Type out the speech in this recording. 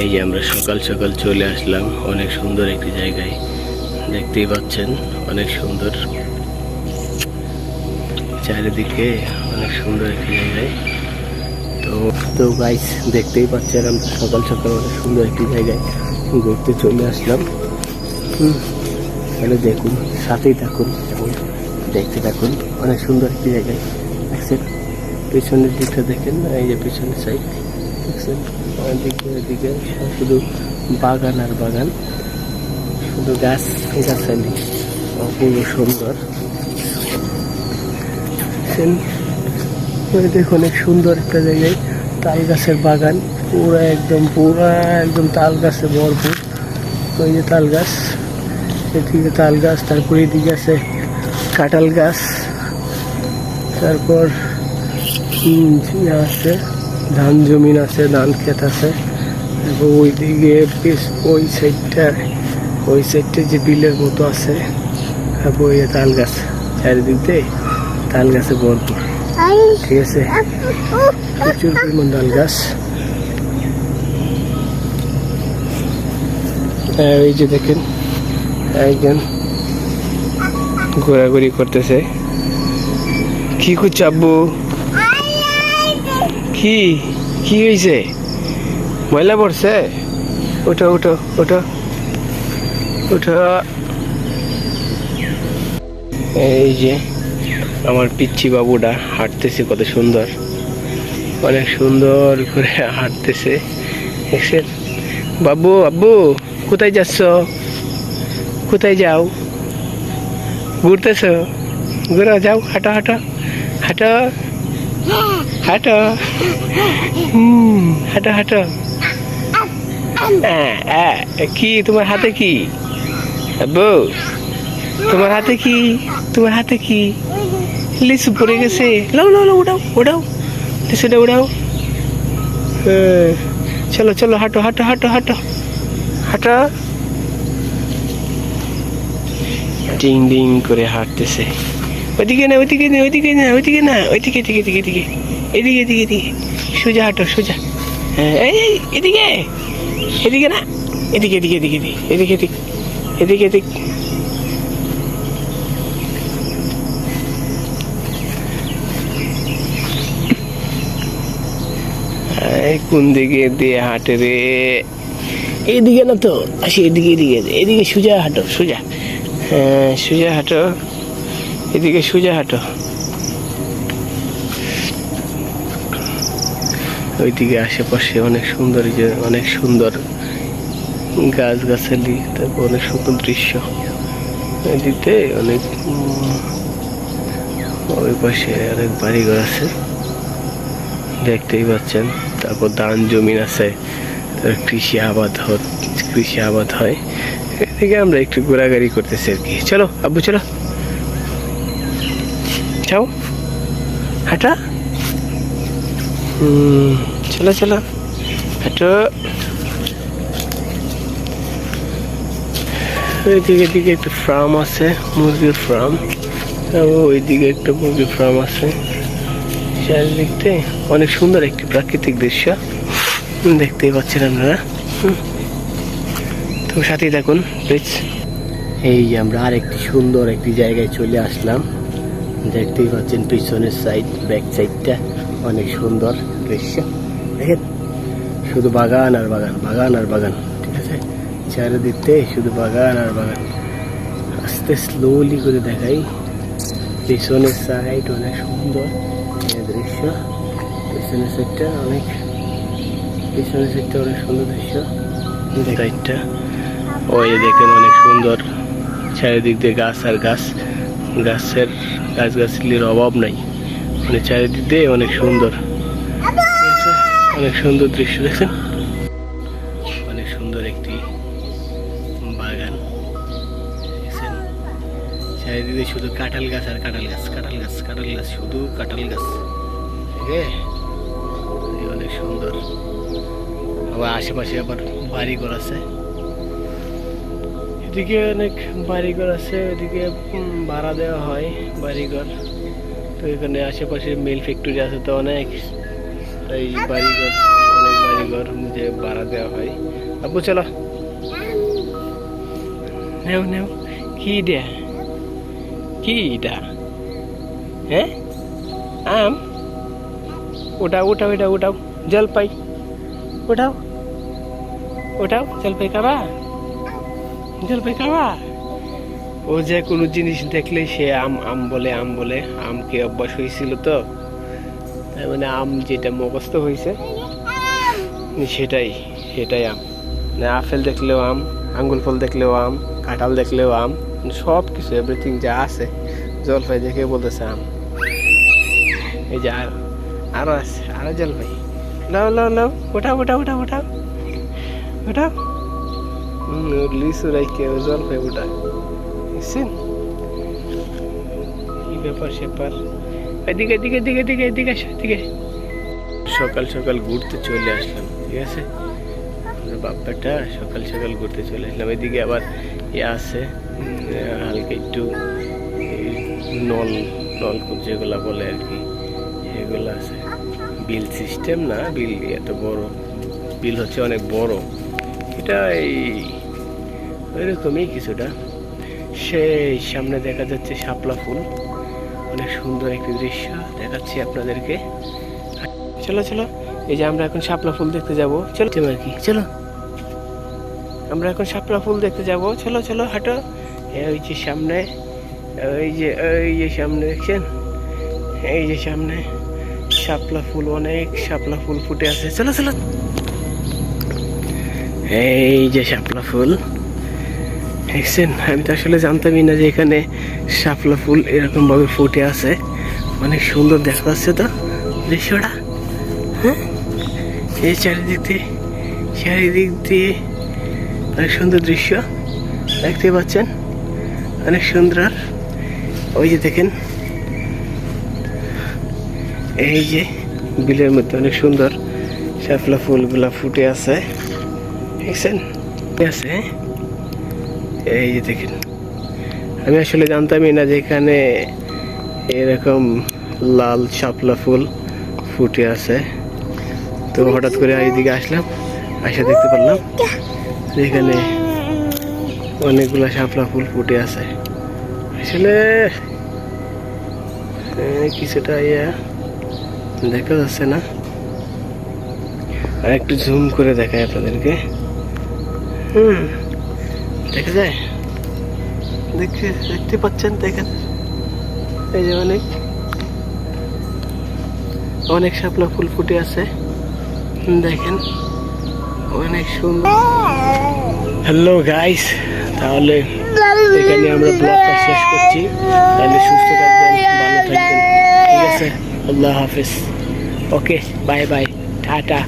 এই যে আমরা সকাল সকাল চলে আসলাম, অনেক সুন্দর একটি জায়গায়। দেখতেই পাচ্ছেন, অনেক সুন্দর। চারিদিকে অনেক সুন্দর একটি জায়গায়। তো তো গাইস দেখতেই পাচ্ছেন আমরা সকাল সকাল অনেক সুন্দর একটি জায়গায় ঘুরতে চলে আসলাম। তাহলে দেখুন, সাথেই থাকুন এবং দেখতে থাকুন। অনেক সুন্দর একটি জায়গায়। দেখছেন, পেছনের দিকটা দেখেন, এই যে পেছনের সাইড দেখছেন? এদিকে এদিকে শুধু বাগান আর বাগান। শুধু গাছ, গাছালি। অপূর্ব সুন্দর। দেখুন অনেক সুন্দর একটা জায়গায় তাল গাছের বাগান। পুরো একদম পুরো একদম তাল গাছে ভরপুর ওই যে তাল গাছ এদিকে তাল গাছ তারপর এদিকে আছে কাঁঠাল গাছ। তারপর আছে? ধান জমিন আছে ধান ক্ষেত আছে। এবং ওইদিকে বেশ ওই সাইডটা ওই সাইডটা যে বিলের মতো আছে। তারপর ওই তাল গাছ চারিদিক দিয়ে তাল গাছে ভরপুর। ঠিক আছে? প্রচুর পরিমাণ তাল গাছ হ্যাঁ, এই যে দেখেন একজন ঘোরাঘুরি করতেছে। কি করছে আব্বু? কি? কি হয়েছে ময়লা পড়ছে? ওঠো ওঠো ওঠো ওঠো এই যে, আমার পিচ্ছি বাবুটা হাঁটতেছে কত সুন্দর। অনেক সুন্দর করে হাঁটতেছে। দেখছেন বাবু, আব্বু, কোথায় যাচ্ছ? কোথায় যাও? ঘুরতেছ? ঘুরা, যাও, হাঁটো হাঁটো হাঁটো। হাঁটো। হুম হাঁটো হাঁটো। কি? তোমার হাতে কি? আব্বু তোমার হাতে কি? তোমার হাতে কি? লিচু পড়ে গেছে। লাও লাও লাও উঠাও উঠাও। লিচুটা হ্যাঁ, চলো চলো হাঁটো হাঁটো হাঁটো হাঁটো। হাঁটো। ডিং ডিং করে হাঁটতেছে। ওইদিকে না ওইদিকে না ওইদিকে না ওইদিকে না ওইদিকে এদিকে এদিকে এদিকে। এদিকে এদিকে এদিকে। সোজা হাঁটো, সোজা। হ্যাঁ এই এদিকে। এদিকে না। এদিকে এদিকে এদিকে এদিকে। এদিকে এদিকে। এদিকে কোন দিকে দিয়ে হাঁটে রে? এদিকে না তো। আসি এদিকে এদিকে। এদিকে সোজা হাঁটো, সোজা। হ্যাঁ সোজা হাঁটো। এদিকে সোজা হাঁটো। ওইদিকে আশেপাশে অনেক সুন্দর অনেক সুন্দর গাছ গাছালি তারপর অনেক সুন্দর দৃশ্য। এদিকে অনেক ওই পাশে অনেক বাড়িঘর আছে, দেখতেই পাচ্ছেন। তারপর ধান জমিন আছে, কৃষি আবাদ কৃষি আবাদ হয়। এদিকে আমরা একটু ঘোরাঘুরি করতেছি আর কি। চলো, আব্বু, চলো। যাও। হাঁটা। চলো চলো। হাঁটো ওইদিকে দিকে একটা ফার্ম আছে, মুরগির ফার্ম ওইদিকে একটা মুরগির ফার্ম আছে। চারিদিকতে অনেক সুন্দর একটি প্রাকৃতিক দৃশ্য। দেখতেই পাচ্ছেন আপনারা। তো সাথেই থাকুন প্লিজ এই যে আমরা আরেকটি সুন্দর একটি জায়গায় চলে আসলাম। দেখতেই পাচ্ছেন পিছনের সাইড ব্যাক সাইডটা অনেক সুন্দর। দৃশ্য। দেখেন শুধু বাগান আর বাগান বাগান আর বাগান ঠিক আছে? চারিদিকতে শুধু বাগান আর বাগান। আস্তে স্লোলি করে দেখাই। পিছনের সাইড অনেক সুন্দর দৃশ্য। পিছনের সাইডটা অনেক পিছনের সাইডটা অনেক সুন্দর দৃশ্য। সাইডটা ওই দেখেন অনেক সুন্দর। চারিদিক দিয়ে গাছ আর গাছ। গাছের গাছ গাছলির অভাব নাই। মানে চারিদিক দিয়ে অনেক সুন্দর? অনেক সুন্দর দৃশ্য দেখছেন অনেক সুন্দর একটি বাগান। দেখছেন? চারিদিকে শুধু কাঁঠাল গাছ আর কাঁঠাল গাছ কাঁঠাল গাছ কাঁঠাল গাছ শুধু কাঁঠাল গাছ। অনেক সুন্দর। আবার আশেপাশে আবার বাড়িঘর আছে। এদিকে অনেক বাড়িঘর আছে উম, ভাড়া দেওয়া হয় বাড়িঘর। তো এখানে আশেপাশে মিল ফ্যাক্টরি আছে তো অনেক। এই বাড়িঘর, অনেক বাড়িঘর যে ভাড়া দেওয়া হয়। আব্বু, চলো। নেও নেও। কি এটা কি এটা? হ্যাঁ আম? উঠাও উঠাও, এটা উঠাও। জলপাই। ওটাও ওটাও জলপাই খাবা? জলপাই খাবা? ও যে কোনো জিনিস দেখলে সে আম আম বলে আম বলে। আমকে অভ্যাস হয়েছিল তো। মানে আম যেটা মুখস্থ হয়েছে, সেটাই সেটাই আম। না আপেল দেখলেও আম আঙ্গুল ফল দেখলেও আম, কাঁঠাল দেখলেও আম সব কিছু এভরিথিং যা আছে, জলপাই দেখে বলতেছে আম। এই যে আর, আরও আছে, আরও জলপাই। লাও লাও লাও ওঠাও ওঠাও ওঠাও ওঠাও। ওঠাও। লিচু ও জলপাই ওঠা বুঝছেন কি ব্যাপার স্যাপার এদিকে এদিকে এদিকে এদিকে এদিকে এদিকে সকাল সকাল ঘুরতে চলে আসলাম, ঠিক আছে? বাপ্পাটা সকাল সকাল ঘুরতে চলে আসলাম। এদিকে আবার ইয়ে আছে হালকা একটু নল নলকূপ যেগুলা বলে আর কি সেগুলো আছে। বিল সিস্টেম না, বিল এত বড়। বিল হচ্ছে অনেক বড়। এটা এই ওইরকমই কিছুটা। সেই সামনে দেখা যাচ্ছে শাপলা ফুল। অনেক সুন্দর একটি দৃশ্য দেখাচ্ছি আপনাদেরকে। চলো চলো। এই যে আমরা এখন শাপলা ফুল দেখতে যাব। চলো আর কি। চলো। আমরা এখন শাপলা ফুল দেখতে যাব। চলো চলো, হাঁটো। ওই যে সামনে, ওই যে ওই যে সামনে, দেখছেন? এই যে সামনে শাপলা ফুল, অনেক শাপলা ফুল ফুটে আছে। চলো চলো। এই যে শাপলা ফুল। দেখছেন? আমি তো আসলে জানতামই না যে এখানে শাপলা ফুল এরকম ভাবে ফুটে আছে। অনেক সুন্দর দেখা যাচ্ছে তো দৃশ্যটা। হ্যাঁ? এই চারিদিক দিয়ে চারিদিক দিয়ে অনেক সুন্দর দৃশ্য দেখতে পাচ্ছেন। অনেক সুন্দর। ওই যে দেখেন, এই যে বিলের মধ্যে অনেক সুন্দর শাপলা ফুলগুলা ফুটে আছে। দেখছেন? আছে এই যে দেখেন, আমি আসলে জানতামই না যে এখানে এরকম লাল শাপলা ফুল ফুটে আছে। তো হঠাৎ করে এইদিকে আসলাম আসা দেখতে পারলাম এখানে অনেকগুলা শাপলা ফুল ফুটে আছে। আসলে কিছুটা ইয়া, দেখা যাচ্ছে না। আর একটু জুম করে দেখায় আপনাদেরকে। হুম। দেখা যায় দেখতে দেখতে পাচ্ছেন দেখেন এই যে অনেক অনেক শাপলা ফুল ফুটে আছে দেখেন অনেক সুন্দর হ্যালো গাইস তাহলে এখানে আমরা ব্লগটা শেষ করছি তাহলে সুস্থ থাকবেন ভালো থাকবেন ঠিক আছে আল্লাহ হাফিজ ওকে বাই বাই টাটা